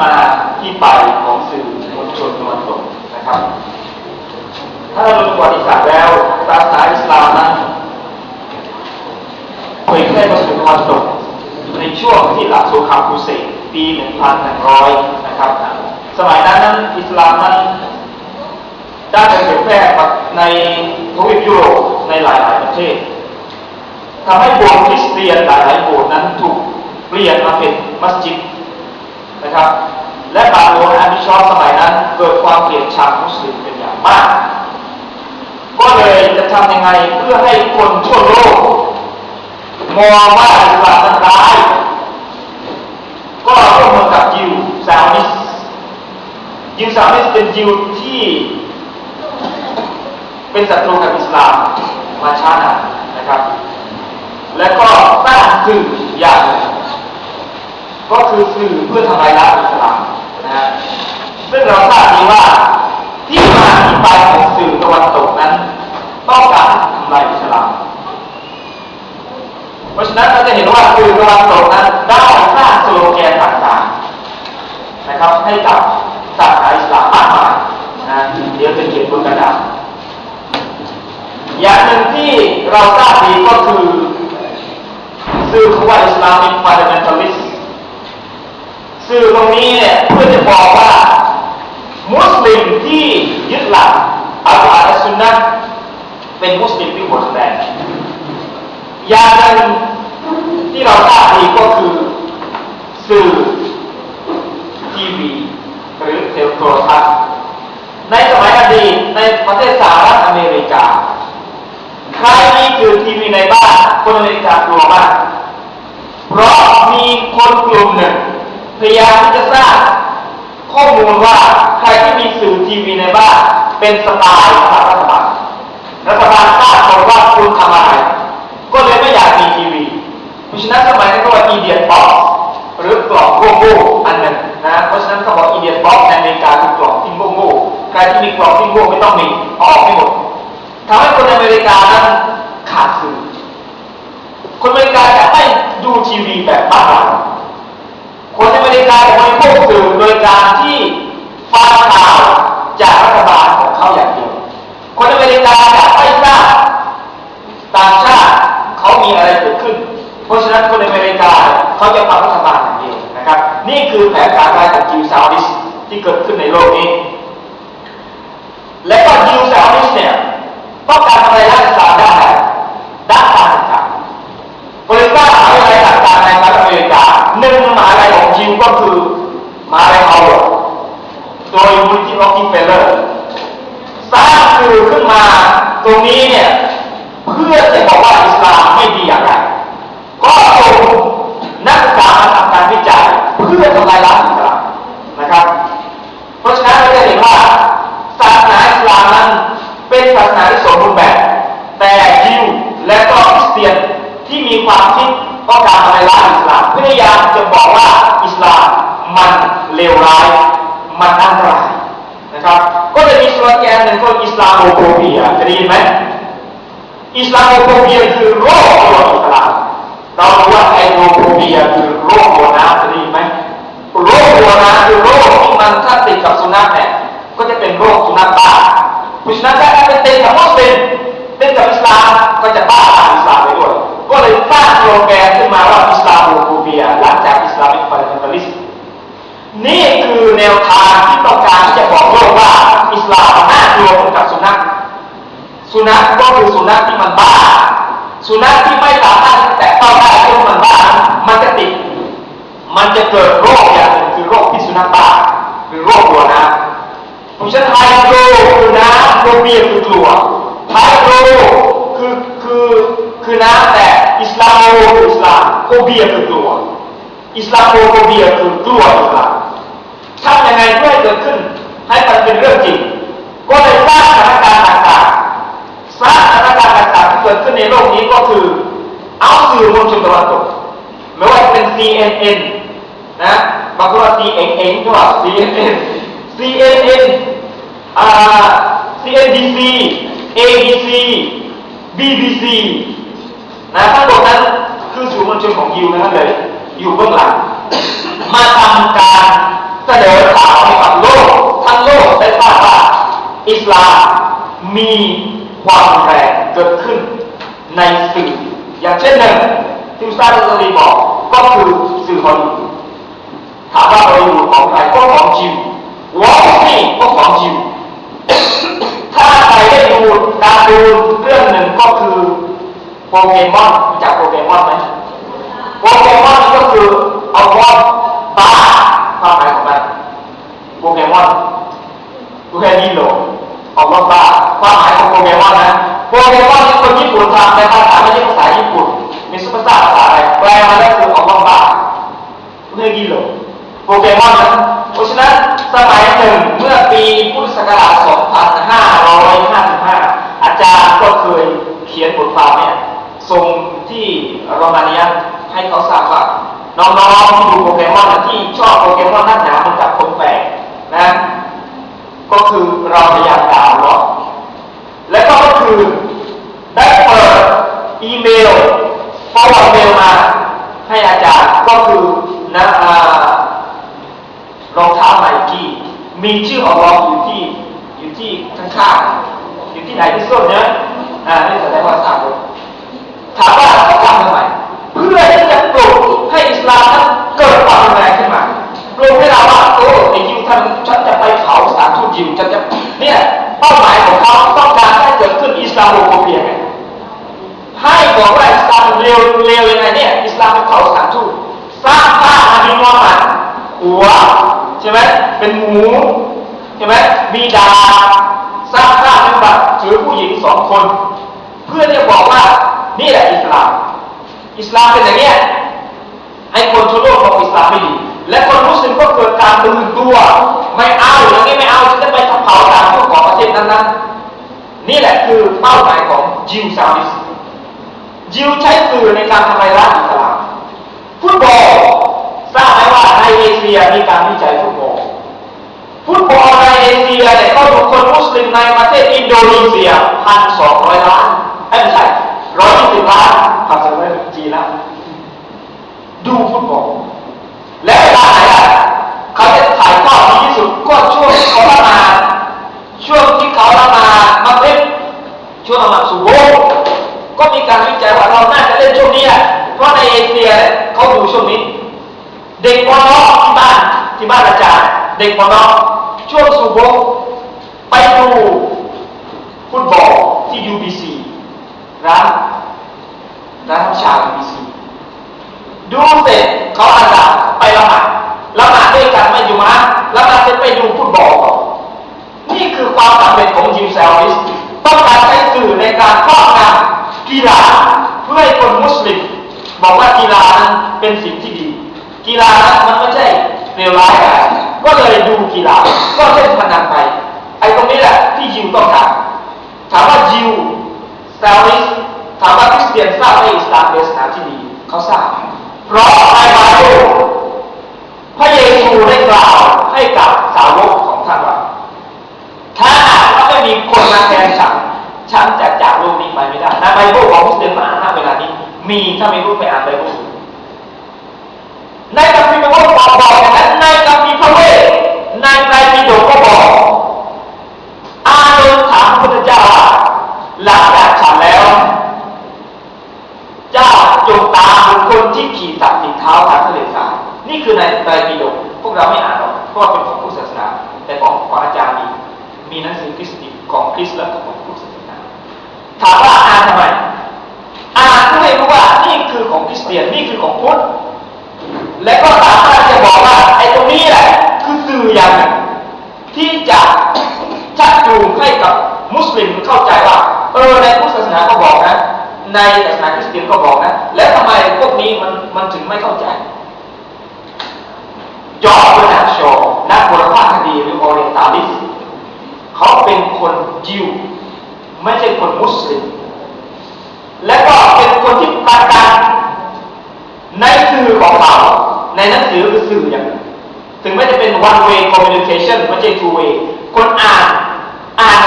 มาที่ไปของสื่อมวลชนตะวันตกนะครับ ถ้าเราดูประวัติศาสตร์แล้วศาสนาอิสลามนั้นเผยแพร่มาสู่ตะวันตกในช่วงที่หลังสงครามครูเสดปี 1100 นะครับ สมัยนั้นนั้นอิสลามนั้นได้ไปเผยแพร่ในทวีปยุโรปในหลายๆประเทศทำให้โบสถ์คริสเตียนหลายๆโบสถ์นั้นถูกเปลี่ยนมาเป็นมัสยิด นะครับ และบาโลอาบิชอบสมัยนั้นเกิดความเกลียดชังมุสลิมเป็นอย่างมาก ก็เลยจะทำยังไงเพื่อให้คนทั่วโลกมองว่าอิสลามนั้นร้ายก็ร่วมมือกับยิวซามิสยิวซามิสเป็นยิวที่เป็นศัตรูกับอิสลามมาช้านานนะครับ และก็สร้างสื่ออย่าง ก็คือสื่อเพื่อทำลายล้างอิสลามนะฮะซึ่งเราทราบดีว่าที่มาที่ไปของสื่อตะวันตกนั้นต้องการทำลายอิสลาม เพราะฉะนั้นเราจะเห็นว่าสื่อตะวันตกนั้นได้สร้างสโลแกนต่างๆนะครับให้กับศาสนาอิสลามมากมายนะเดี๋ยวจะเขียนบนกระดาษอย่างหนึ่งที่เราทราบดีก็คือสื่อคำว่าอิสลามิกฟันเดเมนทัลิส สื่อตรงนี้เนี่ยเพื่อจะบอกว่า มุสลิมที่ยึดหลักอัลกุรอานและสุนนะเป็นมุสลิมที่หมดแรงอย่างหนึ่งที่เราทราบดีก็คือสื่อทีวีหรือเทลโทรทัศน์ในสมัยอดีตในประเทศสหรัฐอเมริกา ใครมีสื่อทีวีในบ้านคนอเมริกากลัวมากเพราะมีคนกลุ่มหนึ่ง พยายามที่จะสร้างข้อมูลว่าใครที่มีสื่อทีวีในบ้านเป็นสปายของรัฐบาลรัฐบาลทราบคนว่าคุณทำอะไร ก็เลยไม่อยากมีทีวีเพราะฉะนั้นสมัยนั้นก็ว่า idiot box หรือกล่องโง่ๆอันหนึ่งนะเพราะฉะนั้นเขาบอก idiot box ในอเมริกาคือกล่องที่โง่ๆใครที่มีกล่องที่โง่ไม่ต้องมีออกให้หมดทำให้คนอเมริกานั้นขาดสื่อคนอเมริกาจะไม่ดูทีวีแบบบ้านเรา กาจะบริโภคสื่อโดยการที่ฟังข่าวจากรัฐบาลของเขาอย่างเดียว คนอเมริกาจะไม่ทราบต่างชาติเขามีอะไรเกิดขึ้น เพราะฉะนั้นคนอเมริกาเขาจะฟังรัฐบาลอย่างเดียวนะครับ นี่คือแผนการร้ายของจิวซาวดิสที่เกิดขึ้นในโลกนี้ และก็ยิวซาวิสเนี่ยต้องการอิสลามได้ด้านการศึกษาบริษัทมหาวิทยาลัยต่างๆในสหรัฐอเมริกาหนึ่งมหาวิทยาลัยของยิวก็คือ มาวิทยาลัยฮาร์วาโดยมูลที่ล็อกกี้เฟลเลอร์สร้างสื่อขึ้นมาตรงนี้เนี่ยเพื่อจะบอกว่าอิสลามไม่ดีอย่างไรก็ส่งนักศึกษามาทำการวิจัยเพื่อทำลายล้างอิสลามนะครับ เพราะฉะนั้นเราจะเห็นว่าศาสนาอิสลามนั้นเป็นศาสนาที่สมบูรณ์แบบ แต่ยิวและก็คริสเตียนที่มีความคิดต้องการทำลายล้างอิสลามพยายามจะบอกว่าอิสลาม มันเลวร้าย มันอันตรายนะครับ ก็จะมีสโลแกนหนึ่งก็อิสลามโมโฟเบียเคยได้ยินไหมอิสลามโมโฟเบียคือโรคกลัวอิสลามเรารู้ว่าไอโนโฟเบียคือโรคกลัวน้ำเคยได้ยินไหมโรคกลัวน้ำคือโรคที่มันถ้าติดกับสุนัขเนี่ยก็จะเป็นโรคสุนัขบ้าเพราะฉะนั้นถ้าเป็นติดกับมุสลิมเติดกับอิสลามก็จะบ้าตามอิสลามไปด้วยก็เลยสร้างโปรแกรมขึ้นมาว่าอิสลามโมโฟเบียหลังจากอิสลามิกฟันเดเมนทัลิสต์ นี่คือแนวทางที่ต้องการที่จะบอกโลกว่า อิสลามน่ากลัวเหมือนกับสุนัขสุนัขก็คือสุนัขที่มันบ้า สุนัขที่ไม่สามารถแตะต้องได้เพราะมันบ้า มันจะติด มันจะเกิดโรคอย่างหนึ่งคือโรคพิษสุนัขบ้าหรือโรคกลัวน้ำเพราะฉะนั้นไฮโดรคือน้ำโฟเบียคือกลัวไฮโดรคือคือคือน้ำแต่อิสลามโมคืออิสลามโฟเบียคือกลัว อิสลามโมโฟเบียคือกลัวอิสลาม ทำยังไงเพื่อให้เกิดขึ้น ให้มันเป็นเรื่องจริง ก็เลยสร้างสถานการณ์ต่างๆสร้างสถานการณ์ต่างๆที่เกิดขึ้นในโลกนี้ก็คือ เอาสื่อมวลชนตะวันตกไม่ว่าจะเป็น CNN นะบางคนว่า CNN ก็ว่า CNN CNN อ่า CNBC ABC BBC นะทั้งหมดนั้นคือสื่อมวลชนของยิวนะครับเลยอยู่เบื้องหลังมาทำการ เสนอข่าวให้กับโลกทั้งโลกได้ทราบว่าอิสลามมีความแรงเกิดขึ้นในสื่ออย่างเช่นหนึ่งที่อุสตาดอัลลีบอกก็คือสื่อฮอลลีวูดถามว่าฮอลลีวูดของใครก็ของจิววอลสตรีทก็ของจิวถ้าใครได้ดูการดูเรื่องหนึ่งก็คือโปเกมอนจักโปเกมอนไหมโปเกมอนนี่ก็คือเอาวอนบ้า ความหมายของมันโปเกมอนกูแค่นี้โหลเอาวอนบ้าความหมายของโปเกมอนนะโปเกมอนนี่คนญี่ปุ่นทำแต่ภาษาไม่ใช่ภาษาญี่ปุ่นมีซุปเปอร์สตาร์ภาษาอะไรแปลมาแล้วคือเอาวอนบ้าเมื่อกี้หลโปเกมอนนะเพราะฉะนั้นสมัยหนึ่งเมื่อปีพุทธศักราช 2555 อาจารย์ก็เคยเขียนบทความเนี่ยส่งที่โรมาเนียให้เขาทราบว่า น้องๆที่ดูโปเกมอนนะที่ชอบโปเกมอนนักหนามือนกับคนแปลกนะก็คือเราพยายามดาวน์โหลดและก็ก็คือได้เปิดอีเมล forward เมลมาให้อาจารย์ก็คือนะอ่ารองเท้าไนกี้มีชื่อของเราอยู่ที่อยู่ที่ข้างๆอยู่ที่ไหนที่ส้นเนี่ยอ่านี่แสดงว่าทราบเลยถามว่า เป้าหมายของเขาต้องการให้เกิดขึ้นอิสลามโมโเปียให้บอกว่าอิสลามเร็วเร็วยังไงเนี่ยอิสลามเป็นเผ่าสถานทูตสร้างภาพนบีมุฮัมมัดหัวใช่ไหมเป็นหมูใช่ไหมมีดาสร้างภาพเป็นแบบถือผู้หญิงสองคน เพื่อจะบอกว่านี่แหละอิสลาม อิสลามเป็นอย่างเนี้ยให้คนทั่วโลกบอกอิสลามไม่ดีและคนมุสลิมก็เกิดการตื่นตัว ไม่เอาอย่างนี้ไม่เอาฉันจะไปทำเผาสถานทูตข องประเทศนั้นๆนี่แหละคือเป้าหมายของจิวซาวิสยิวใช้สื่อในการทำลายล้างอิสลามฟุตบอลทราบไหมว่าในเอเชียมีการวิจัยฟุตบอลฟุตบอลในเอเชียเนี่ยก็ถูกคนมุสลิมในประเทศอินโดนีเซียพันสองร้อยล้านไม่ใช่ร้อยยี่สิบล้านพันสองร้อยจีนแล้วดูฟุตบอลและเวลาไหนล่ะเขาจะถ่ายทอดดีที่สุดก็ช่วงที่เขาละหมา ก็มีการวิจัยว่าเราน่าจะเล่นช่วงนี้เพราะในเอเชียเนี่ยเขาดูช่วงนี้ เด็กปอนอที่บ้านที่บ้านอาจารย์เด็กปอนอช่วงสุโบฮ์ไปดูฟุตบอลที่ UBC ร้านร้านชา UBC ดูเสร็จเขาอาสาไปละหมาดละหมาดด้วยกันไม่อยู่มาละหมาดเสร็จไปดูฟุตบอลนี่คือความสำเร็จของยิวแซลวิสต้องการใช้สื่อในการครอบ กีฬาเพื่อให้คนมุสลิมบอกว่ากีฬานั้นเป็นสิ่งที่ดี กีฬานั้นมันไม่ใช่เลวร้ายอะไรก็เลยดูกีฬาก็เล่นพนันไปไอ้ตรงนี้แหละที่ยิวต้องการถามว่ายิวซาวิสถามว่าคริสเตียนทราบไหมอิสลามเป็นศาสนาที่ดีเขาทราบเพราะในบาเบิลพระเยซูได้กล่าวให้กับสาวกของท่านว่าถ้าหากว่าไม่มีคนนฉันฉันจะจากโลกนี้ ไม่ได้ในไบเบิลของมุสลิมมาอ่านณเวลานี้ มีถ้าไม่รู้ไปอ่านไบเบิลในคัมภีร์พระบอกบอกอย่างนั้นในคัมภีร์พระเวทในไตรปิฎกก็บอกอานนท์ถามพระพุทธเจ้าหลังจากฉันแล้ว เจ้าจงตามคคลที่ขี่สัตว์ติดเท้าทางทะเลทรายนี่คือในไตรปิฎกพวกเราไม่อ่านหรอกเพราะเป็นของพุทธศาสนา แต่ของของอาจารย์มีมีหนังสือคริสต์ของคริสต์และของพุทธศาสน ถามว่าอ่านทำไมอ่านเพื่อรู้ว่านี่คือของคริสเตียนนี่คือของพุทธและก็สามารถจะบอกว่าไอ้ตรงนี้แหละคือสื่ออย่างหนึ่งที่จะชักจูงให้กับมุสลิมเข้าใจว่าเออในพุทธศาสนาก็บอกนะ ในศาสนาคริสเตียนก็บอกนะ แล้วทำไมพวกนี้มันมันถึงไม่เข้าใจจอร์จนาร์ดชอว์นักบรพคดีหรือออเรนตาลิสเขาเป็นคนยิว ไม่ใช่คนมุสลิม และก็เป็นคนที่ประกาศในสื่อของเขาในหนังสือหรือสื่ออย่างหนึ่งถึงไม่จะเป็น one way communication ไม่ใช่ two way คนอ่านอ่าน